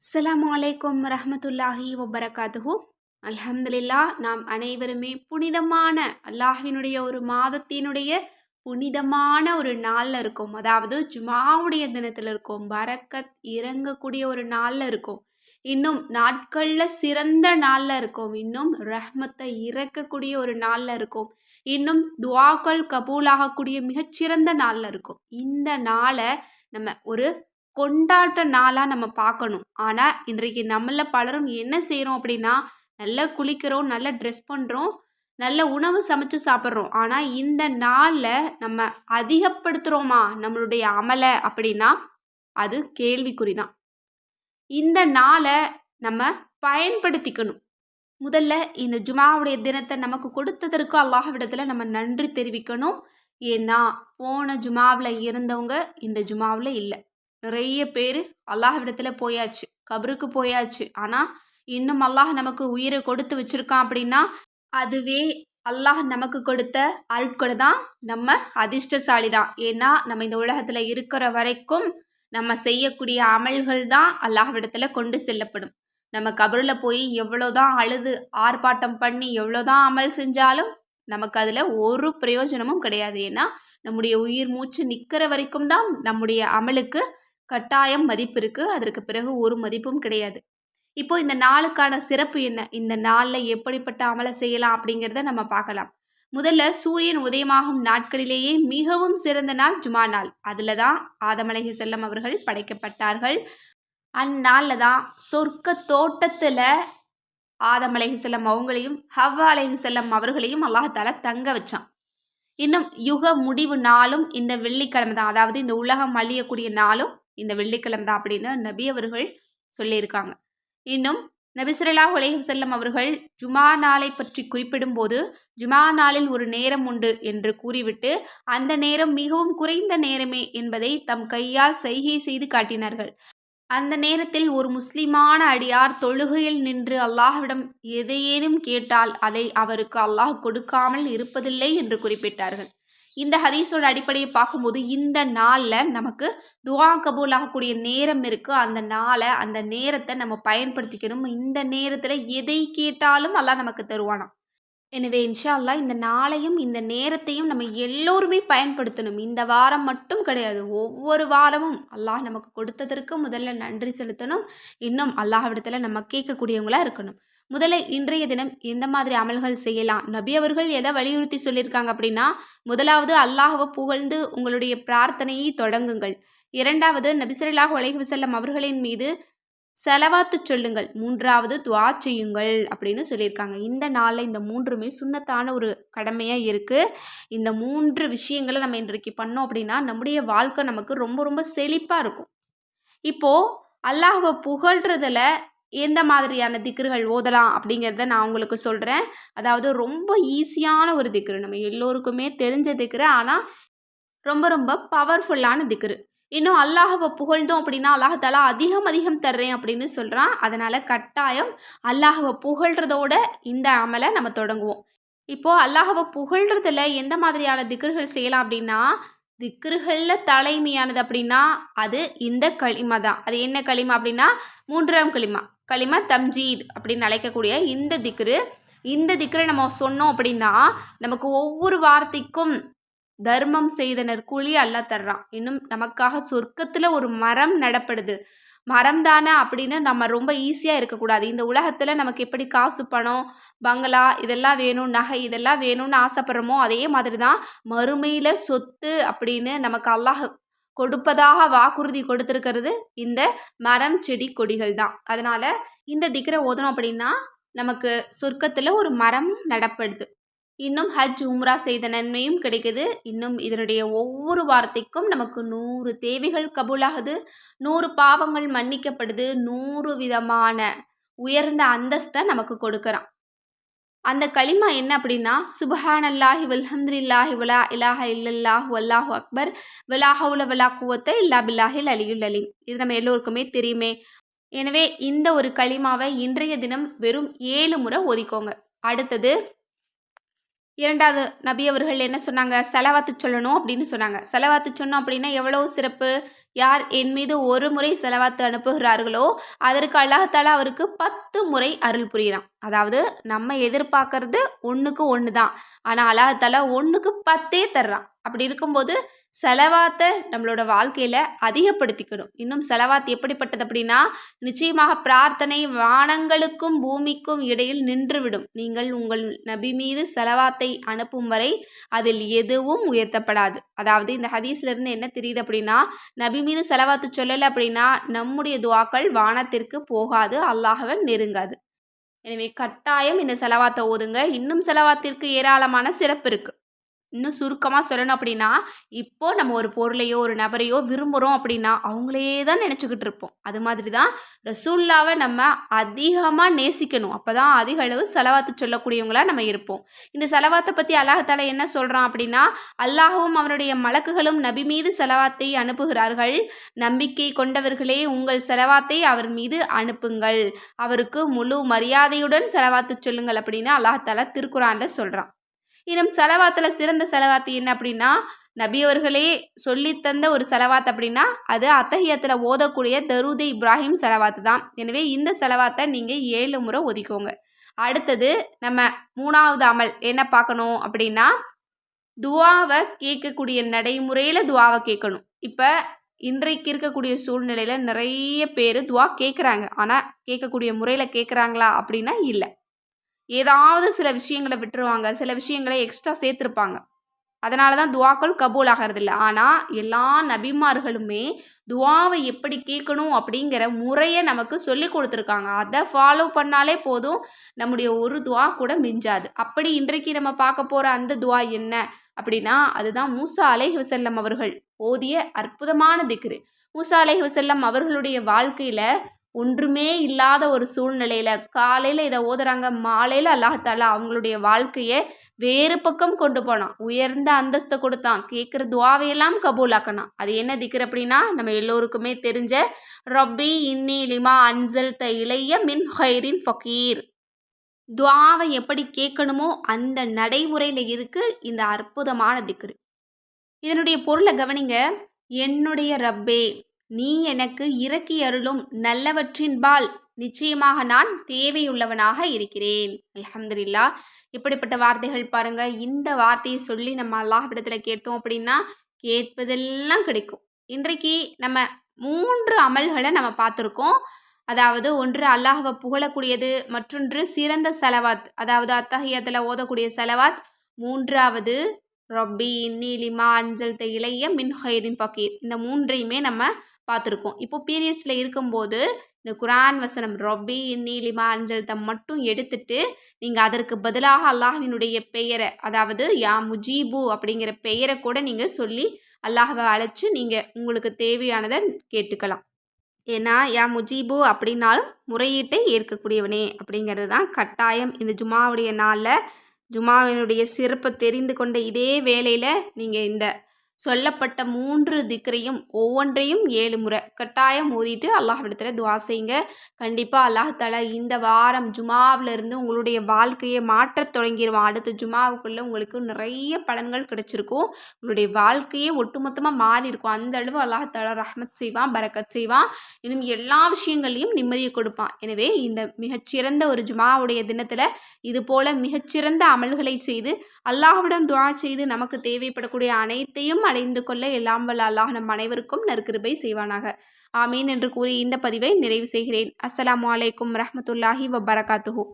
அஸ்ஸலாமு வலைக்கம் ரஹமத்துல்லாஹி வபரகாத்துஹு. அல்ஹம்துலில்லா நாம் அனைவருமே புனிதமான அல்லாஹினுடைய ஒரு மாதத்தினுடைய புனிதமான ஒரு நாளில் இருக்கோம். அதாவது ஜுமாவுடைய தினத்தில் இருக்கோம். பரக்கத் இறங்கக்கூடிய ஒரு நாளில் இருக்கோம். இன்னும் நாட்களில் சிறந்த நாளில் இருக்கோம். இன்னும் ரஹ்மத்தை இறக்கக்கூடிய ஒரு நாளில் இருக்கோம். இன்னும் துவாக்கள் கபூலாகக்கூடிய மிகச்சிறந்த நாளில் இருக்கும். இந்த நாளை நம்ம ஒரு கொண்டாட்ட நாளாக நம்ம பார்க்கணும் ஆனால் இன்றைக்கு நம்மள பலரும் என்ன செய்கிறோம் அப்படின்னா நல்லா குளிக்கிறோம் நல்லா ட்ரெஸ் பண்ணுறோம் நல்ல உணவு சமைச்சு சாப்பிட்றோம். ஆனால் இந்த நாளில் நம்ம அதிகப்படுத்துகிறோமா நம்மளுடைய அமலை அப்படின்னா அது கேள்விக்குறி தான். இந்த நாளை நம்ம பயன்படுத்திக்கணும். முதல்ல இந்த ஜுமாவுடைய தினத்தை நமக்கு கொடுத்ததற்கு அல்லாஹ்விடத்தில் நம்ம நன்றி தெரிவிக்கணும். ஏன்னா போன ஜுமாவில் இருந்தவங்க இந்த ஜுமாவில் இல்லை. நிறைய பேர் அல்லாஹ்விடத்தில் போயாச்சு கபருக்கு போயாச்சு. ஆனால் இன்னும் அல்லாஹ் நமக்கு உயிரை கொடுத்து வச்சிருக்கான் அப்படின்னா அதுவே அல்லாஹ் நமக்கு கொடுத்த அருட்கொடை தான் நம்ம அதிர்ஷ்டசாலி தான் ஏன்னா நம்ம இந்த உலகத்தில் இருக்கிற வரைக்கும் நம்ம செய்யக்கூடிய அமல்கள் தான் அல்லாஹ்விடத்தில் கொண்டு செல்லப்படும். நம்ம கபரில் போய் எவ்வளோதான் அழுது ஆர்ப்பாட்டம் பண்ணி எவ்வளோதான் அமல் செஞ்சாலும் நமக்கு அதில் ஒரு பிரயோஜனமும் கிடையாது. ஏன்னா நம்முடைய உயிர் மூச்சு நிற்கிற வரைக்கும் தான் நம்முடைய அமலுக்கு கட்டாயம் மதிப்பு இருக்குது அதற்கு பிறகு ஒரு மதிப்பும் கிடையாது. இப்போ இந்த நாளுக்கான சிறப்பு என்ன? இந்த நாளில் எப்படிப்பட்ட அமலை செய்யலாம் அப்படிங்கிறத நம்ம பார்க்கலாம். முதல்ல சூரியன் உதயமாகும் நாட்களிலேயே மிகவும் சிறந்த நாள் ஜுமா நாள். அதில் தான் ஆதமலகி செல்லம் அவர்கள் படைக்கப்பட்டார்கள். அந்நாளில் தான் சொர்க்க தோட்டத்தில் ஆதமலகி செல்லம் அவங்களையும் ஹவ்வா அலஹி செல்லம் அவர்களையும் அல்லாஹால தங்க வச்சான். இன்னும் யுக முடிவு நாளும் இந்த வெள்ளிக்கிழமை தான். அதாவது இந்த உலகம் அழியக்கூடிய நாளும் இந்த வெள்ளிக்கிழமை தான் அப்படின்னு நபி அவர்கள் சொல்லியிருக்காங்க. இன்னும் நபிசுரலா உலகம் செல்லம் அவர்கள் ஜுமா நாளை பற்றி குறிப்பிடும்போது ஜுமா நாளில் ஒரு நேரம் உண்டு என்று கூறிவிட்டு அந்த நேரம் மிகவும் குறைந்த நேரமே என்பதை தம் கையால் செய்கை செய்து காட்டினார்கள். அந்த நேரத்தில் ஒரு முஸ்லிமான அடியார் தொழுகையில் நின்று அல்லாஹ்விடம் எதையேனும் கேட்டால் அதை அவருக்கு அல்லாஹ் கொடுக்காமல் இருப்பதில்லை என்று குறிப்பிட்டார்கள். இந்த ஹதீஸோட அடிப்படையை பார்க்கும்போது இந்த நாளில் நமக்கு துவா கபூல் ஆகக்கூடிய நேரம் இருக்குது அந்த நாளை அந்த நேரத்தை நம்ம பயன்படுத்திக்கணும். இந்த நேரத்தில் எதை கேட்டாலும் எல்லாம் நமக்கு தருவானாம். எனவே இன்ஷா அல்லா இந்த நாளையும் இந்த நேரத்தையும் நம்ம எல்லோருமே பயன்படுத்தணும். இந்த வாரம் மட்டும் கிடையாது. ஒவ்வொரு வாரமும் அல்லாஹ் நமக்கு கொடுத்ததற்கு முதல்ல நன்றி செலுத்தணும். இன்னும் அல்லாஹ் விடத்தில் நம்ம கேட்கக்கூடியவங்களாக இருக்கணும். முதல்ல இன்றைய தினம் எந்த மாதிரி அமல்கள் செய்யலாம்? நபி அவர்கள் எதை வலியுறுத்தி சொல்லியிருக்காங்க அப்படின்னா முதலாவது அல்லாஹவை புகழ்ந்து உங்களுடைய பிரார்த்தனையை தொடங்குங்கள். இரண்டாவது நபிசரிலாக உலக செல்லம் அவர்களின் மீது செலவாத்து சொல்லுங்கள். மூன்றாவது துவா செய்யுங்கள் அப்படின்னு சொல்லியிருக்காங்க. இந்த நாளில் இந்த மூன்றுமே சுண்ணத்தான ஒரு கடமையாக இருக்குது இந்த மூன்று விஷயங்களை நம்ம இன்றைக்கு பண்ணோம் அப்படின்னா நம்முடைய வாழ்க்கை நமக்கு ரொம்ப ரொம்ப செழிப்பாக இருக்கும். இப்போது அல்லாஹவை புகழ்கிறதுல எந்த மாதிரியான திக்ருகள் ஓதலாம் அப்படிங்கிறத நான் உங்களுக்கு சொல்கிறேன் அதாவது ரொம்ப ஈஸியான ஒரு திக்ரு. நம்ம எல்லோருக்குமே தெரிஞ்ச திக்ரு ஆனால் ரொம்ப ரொம்ப பவர்ஃபுல்லான திக்ரு. இன்னும் அல்லாஹவை புகழ்ந்தோம் அப்படின்னா அல்லாஹாலா அதிகம் அதிகம் தர்றேன் அப்படின்னு சொல்கிறான் அதனால் கட்டாயம் அல்லாஹவை புகழ்கிறதோட இந்த அமலை நம்ம தொடங்குவோம். இப்போது அல்லாஹவை புகழ்கிறதுல எந்த மாதிரியான திக்ருகள் செய்யலாம் அப்படின்னா திக்ருகளில் தலைமையானது அப்படின்னா அது இந்த களிமா தான். அது என்ன களிமா அப்படின்னா மூன்றாம் களிமா. களிமா தம்ஜீத் அப்படின்னு அழைக்கக்கூடிய இந்த திக்ரு. இந்த திக்ரை நம்ம சொன்னோம் அப்படின்னா நமக்கு ஒவ்வொரு வார்த்தைக்கும் தர்மம் செய்தனர் கூலி அல்லா தர்றான். இன்னும் நமக்காக சொர்க்கத்தில் ஒரு மரம் நடப்படுது. மரம் தானே அப்படின்னு நம்ம ரொம்ப ஈஸியாக இருக்கக்கூடாது. இந்த உலகத்தில் நமக்கு எப்படி காசு பணம் பங்களா இதெல்லாம் வேணும் நகை இதெல்லாம் வேணும்னு ஆசைப்படுறோமோ அதே மாதிரி தான் மறுமையில் சொத்து அப்படின்னு நமக்கு அல்லாஹ் கொடுப்பதாக வாக்குறுதி கொடுத்துருக்கிறது இந்த மரம் செடி கொடிகள் தான். அதனால் இந்த திக்கரை ஓதணும் அப்படின்னா நமக்கு சொர்க்கத்தில் ஒரு மரம் நடப்படுது. இன்னும் ஹஜ் உம்ரா செய்த நன்மையும் கிடைக்குது. இன்னும் இதனுடைய ஒவ்வொரு வார்த்தைக்கும் நமக்கு நூறு தேவைகள் கபூலாகுது. நூறு பாவங்கள் மன்னிக்கப்படுது. நூறு விதமான உயர்ந்த அந்தஸ்தை நமக்கு கொடுக்குறான். அந்த களிமா என்ன அப்படின்னா சுபஹான் அல்லாஹி வல்ஹம்துலில்லாஹி வலா இலாஹ இல்லல்லாஹ் வல்லாஹு அக்பர். விலாஹவுல விலா குவத்தை இல்லா பில்லாஹில் அலியுல் அலீம். இது நம்ம எல்லோருக்குமே தெரியுமே. எனவே இந்த ஒரு களிமாவை இன்றைய தினம் வெறும் ஏழு முறை ஒதிக்கோங்க அடுத்தது இரண்டாவது நபி அவர்கள் என்ன சொன்னாங்க? செலவாத்து சொல்லணும் அப்படின்னு சொன்னாங்க. செலவாத்து சொன்னோம் அப்படின்னா எவ்வளோ சிறப்பு? யார் என் மீது ஒரு முறை செலவாத்து அனுப்புகிறார்களோ அதற்கு அல்லாஹால அவருக்கு பத்து முறை அருள் புரிகிறான் அதாவது நம்ம எதிர்பார்க்கறது ஒன்றுக்கு ஒன்று தான் ஆனால் அல்லாஹால ஒன்றுக்கு பத்தே தர்றான். அப்படி இருக்கும்போது செலவாத்தை நம்மளோட வாழ்க்கையில் அதிகப்படுத்திக்கணும். இன்னும் செலவாத் எப்படிப்பட்டது அப்படின்னா நிச்சயமாக பிரார்த்தனை வானங்களுக்கும் பூமிக்கும் இடையில் நின்றுவிடும். நீங்கள் உங்கள் நபி மீது செலவாத்தை அனுப்பும் வரை அதில் எதுவும் உயர்த்தப்படாது. அதாவது இந்த ஹதீஸ்லேருந்து என்ன தெரியுது அப்படின்னா நபி மீது செலவாத்து சொல்லலை அப்படின்னா நம்முடைய துவாக்கள் வானத்திற்கு போகாது அல்லாஹவை நெருங்காது. எனவே கட்டாயம் இந்த செலவாத்தை ஓதுங்க. இன்னும் செலவாத்திற்கு ஏராளமான சிறப்பு இருக்குது இன்னும் சுருக்கமாக சொல்லணும் அப்படின்னா இப்போது நம்ம ஒரு பொருளையோ ஒரு நபரையோ விரும்புகிறோம் அப்படின்னா அவங்களே தான் நினச்சிக்கிட்டு இருப்போம். அது மாதிரி தான் ரசூல்லாவை நம்ம அதிகமாக நேசிக்கணும். அப்போ தான் அதிக அளவு செலவாத்து சொல்லக்கூடியவங்களாக நம்ம இருப்போம். இந்த செலவாத்தை பற்றி அல்லாஹால என்ன சொல்கிறான் அப்படின்னா அல்லாஹும் அவருடைய மலக்குகளும் நபி மீது செலவாத்தை அனுப்புகிறார்கள். நம்பிக்கை கொண்டவர்களே உங்கள் செலவாத்தை அவர் மீது அனுப்புங்கள். அவருக்கு முழு மரியாதையுடன் செலவாத்து சொல்லுங்கள் அப்படின்னு அல்லாஹால திருக்குறானில் சொல்கிறான் இன்னும் செலவாத்தில் சிறந்த செலவாத்து என்ன அப்படின்னா நபியவர்களே சொல்லித்தந்த ஒரு செலவாத் அப்படின்னா அது அத்தகையத்தில் ஓதக்கூடிய தருதி இப்ராஹிம் செலவாத்து தான். எனவே இந்த செலவாத்தை நீங்கள் ஏழு முறை ஒதுக்கோங்க அடுத்தது நம்ம மூணாவது அமல் என்ன பார்க்கணும் அப்படின்னா துவாவை கேட்கக்கூடிய நடைமுறையில் துவாவை கேட்கணும். இப்போ இன்றைக்கு இருக்கக்கூடிய சூழ்நிலையில் நிறைய பேர் துவா கேட்குறாங்க. ஆனால் கேட்கக்கூடிய முறையில் கேட்குறாங்களா அப்படின்னா இல்லை. ஏதாவது சில விஷயங்களை விட்டுருவாங்க. சில விஷயங்களை எக்ஸ்ட்ரா சேர்த்துருப்பாங்க. அதனால தான் துவாக்கள் கபூல் ஆகிறதில்ல ஆனால் எல்லா நபிமார்களுமே துவாவை எப்படி கேட்கணும் அப்படிங்கிற முறையை நமக்கு சொல்லி கொடுத்துருக்காங்க. அதை ஃபாலோ பண்ணாலே போதும். நம்முடைய ஒரு துவா கூட மிஞ்சாது. அப்படி இன்றைக்கு நம்ம பார்க்க போகிற அந்த துவா என்ன அப்படின்னா அதுதான் மூசா அலை வசல்லம் அவர்கள் ஓதிய அற்புதமான திக்ரு. மூசா அலைஹி வசல்லம் அவர்களுடைய வாழ்க்கையில் ஒன்றுமே இல்லாத ஒரு சூழ்நிலையில் காலையில் இதை ஓதுறாங்க மாலையில் அல்லாஹாலா அவங்களுடைய வாழ்க்கையை வேறு பக்கம் கொண்டு போனான். உயர்ந்த அந்தஸ்தை கொடுத்தான். கேட்குற துவாவையெல்லாம் கபூலாக்கணும் அது என்ன திக்கிற அப்படின்னா நம்ம எல்லோருக்குமே தெரிஞ்ச ரப்பி இன்னி லிமா அன்சல் த இளைய மின் ஹைரின் ஃபக்கீர் துவாவை எப்படி கேட்கணுமோ அந்த நடைமுறையில் இருக்குது இந்த அற்புதமான திக்ரு. இதனுடைய பொருளை கவனிங்க. என்னுடைய ரப்பே நீ எனக்கு இறக்கி அருளும் நல்லவற்றின்பால் நிச்சயமாக நான் தேவையுள்ளவனாக இருக்கிறேன். அலமதுல்லா இப்படிப்பட்ட வார்த்தைகள் பாருங்க. இந்த வார்த்தையை சொல்லி நம்ம அல்லாஹிடத்தில் கேட்டோம் அப்படின்னா கேட்பதெல்லாம் கிடைக்கும். இன்றைக்கு நம்ம மூன்று அமல்களை நம்ம பார்த்துருக்கோம். அதாவது ஒன்று அல்லாஹவை புகழக்கூடியது மற்றொன்று சிறந்த செலவாத் அதாவது அத்தகையத்தில் ஓதக்கூடிய செலவாத். மூன்றாவது ரொப்பி இன்னிலிமா அஞ்சல் இளைய மின் ஹைரின் பக்கீர் இந்த மூன்றையுமே நம்ம பார்த்துருக்கோம். இப்போ பீரியட்ஸில் இருக்கும்போது இந்த குரான் வசனம் ரொப்பி நீலிமா அஞ்சல்தம் மட்டும் எடுத்துட்டு நீங்கள் அதற்கு பதிலாக அல்லாஹினுடைய பெயரை அதாவது யா முஜீபு அப்படிங்கிற பெயரை கூட நீங்கள் சொல்லி அல்லாஹவை அழைச்சி நீங்கள் உங்களுக்கு தேவையானதை கேட்டுக்கலாம். ஏன்னா யா முஜீபு அப்படின்னாலும் முறையீட்டை ஏற்கக்கூடியவனே அப்படிங்கிறது தான் கட்டாயம். இந்த ஜுமாவுடைய நாளில் ஜுமாவினுடைய சிறப்பை தெரிந்து கொண்ட இதே வேளையில் நீங்கள் இந்த சொல்லப்பட்ட மூன்று திக்ரையும் ஒவ்வொன்றையும் ஏழு முறை கட்டாயம் ஓதிட்டு அல்லாஹ்விடத்தில் துவா செய்யுங்க. கண்டிப்பாக அல்லாஹ் தலா இந்த வாரம் ஜுமாவிலிருந்து உங்களுடைய வாழ்க்கையை மாற்றத் தொடங்கிடுவான் அடுத்த ஜுமாவுக்குள்ளே உங்களுக்கு நிறைய பலன்கள் கிடைச்சிருக்கும். உங்களுடைய வாழ்க்கையே ஒட்டுமொத்தமாக மாறி இருக்கும். அந்த அளவு அல்லாஹ் தலா ரஹ்மத் செய்வான் பரக்கத் செய்வான். இன்னும் எல்லா விஷயங்களையும் நிம்மதியை கொடுப்பான். எனவே இந்த மிகச்சிறந்த ஒரு ஜுமாவுடைய தினத்தில் இது போல் மிகச்சிறந்த அமல்களை செய்து அல்லாஹ்விடம் துவா செய்து நமக்கு தேவைப்படக்கூடிய அனைத்தையும் அடைந்து கொள்ள எல்லாம் வல்ல அல்லாஹ் நம் அனைவருக்கும் நற்கிருபை செய்வானாக. ஆமீன் என்று கூறி இந்த பதிவை நிறைவு செய்கிறேன். அஸ்லாம் வலைக்கம் ரஹமத்துல்லாஹி வபரகாத்துஹூ.